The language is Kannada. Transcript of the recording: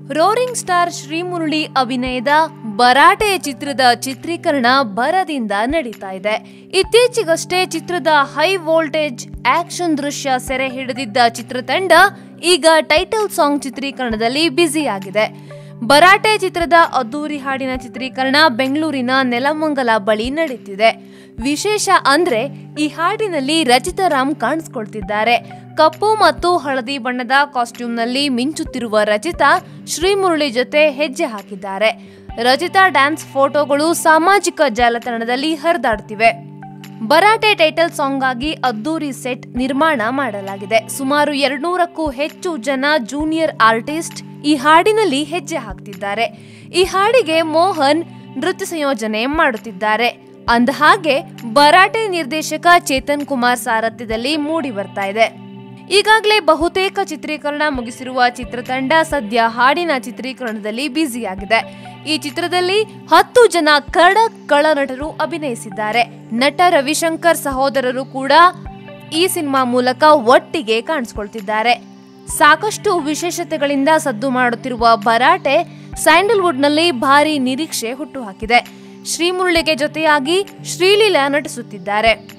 ರೋರಿಂಗ್ ಸ್ಟಾರ್ ಶ್ರೀಮುರುಳಿ ಅಭಿನಯದ ಬರಾಟೆ ಚಿತ್ರದ ಚಿತ್ರೀಕರಣ ಬರದಿಂದ ನಡೀತಾ ಇದೆ. ಇತ್ತೀಚೆಗಷ್ಟೇ ಚಿತ್ರದ ಹೈ ವೋಲ್ಟೇಜ್ ಆಕ್ಷನ್ ದೃಶ್ಯ ಸೆರೆ ಹಿಡಿದಿದ್ದ ಚಿತ್ರತಂಡ ಈಗ ಟೈಟಲ್ ಸಾಂಗ್ ಚಿತ್ರೀಕರಣದಲ್ಲಿ ಬ್ಯುಸಿಯಾಗಿದೆ. ಬರಾಟೆ ಚಿತ್ರದ ಅದ್ದೂರಿ ಹಾಡಿನ ಚಿತ್ರೀಕರಣ ಬೆಂಗಳೂರಿನ ನೆಲಮಂಗಲ ಬಳಿ ನಡೀತಿದೆ ವಿಶೇಷ ಅಂದ್ರೆ ಈ ಹಾಡಿನಲ್ಲಿ ರಚಿತಾ ರಾಮ್ ಕಾಣಿಸ್ಕೊಳ್ತಿದ್ದಾರೆ. ಕಪ್ಪು ಮತ್ತು ಹಳದಿ ಬಣ್ಣದ ಕಾಸ್ಟ್ಯೂಮ್ನಲ್ಲಿ ಮಿಂಚುತ್ತಿರುವ ರಚಿತಾ ಶ್ರೀಮುರಳಿ ಜೊತೆ ಹೆಜ್ಜೆ ಹಾಕಿದ್ದಾರೆ. ರಚಿತಾ ಡ್ಯಾನ್ಸ್ ಫೋಟೋಗಳು ಸಾಮಾಜಿಕ ಜಾಲತಾಣದಲ್ಲಿ ಹರಿದಾಡ್ತಿವೆ ಬರಾಟೆ ಟೈಟಲ್ ಸಾಂಗ್ ಆಗಿ ಅದ್ದೂರಿ ಸೆಟ್ ನಿರ್ಮಾಣ ಮಾಡಲಾಗಿದೆ. ಸುಮಾರು ಎರಡ್ನೂರಕ್ಕೂ ಹೆಚ್ಚು ಜನ ಜೂನಿಯರ್ ಆರ್ಟಿಸ್ಟ್ ಈ ಹಾಡಿನಲ್ಲಿ ಹೆಜ್ಜೆ ಹಾಕ್ತಿದ್ದಾರೆ. ಈ ಹಾಡಿಗೆ ಮೋಹನ್ ನೃತ್ಯ ಸಂಯೋಜನೆ ಮಾಡುತ್ತಿದ್ದಾರೆ. ಅಂದ ಹಾಗೆ ಬರಾಟೆ ನಿರ್ದೇಶಕ ಚೇತನ್ ಕುಮಾರ್ ಸಾರಥ್ಯದಲ್ಲಿ ಮೂಡಿ ಬರ್ತಾ ಇದೆ. ಈಗಾಗಲೇ ಬಹುತೇಕ ಚಿತ್ರೀಕರಣ ಮುಗಿಸಿರುವ ಚಿತ್ರತಂಡ ಸದ್ಯ ಹಾಡಿನ ಚಿತ್ರೀಕರಣದಲ್ಲಿ ಬ್ಯುಸಿಯಾಗಿದೆ. ಈ ಚಿತ್ರದಲ್ಲಿ ಹತ್ತು ಜನ ಕಡ ಕಳ ನಟರು ಅಭಿನಯಿಸಿದ್ದಾರೆ. ನಟ ರವಿಶಂಕರ್ ಸಹೋದರರು ಕೂಡ ಈ ಸಿನಿಮಾ ಮೂಲಕ ಒಟ್ಟಿಗೆ ಕಾಣಿಸ್ಕೊಳ್ತಿದ್ದಾರೆ. ಸಾಕಷ್ಟು ವಿಶೇಷತೆಗಳಿಂದ ಸದ್ದು ಮಾಡುತ್ತಿರುವ ಭರಾಟೆ ಸ್ಯಾಂಡಲ್ವುಡ್ನಲ್ಲಿ ಭಾರಿ ನಿರೀಕ್ಷೆ ಹುಟ್ಟುಹಾಕಿದೆ. ಶ್ರೀಮುರಳಿಗೆ ಜೊತೆಯಾಗಿ ಶ್ರೀಲೀಲಾ ನಟಿಸುತ್ತಿದ್ದಾರೆ.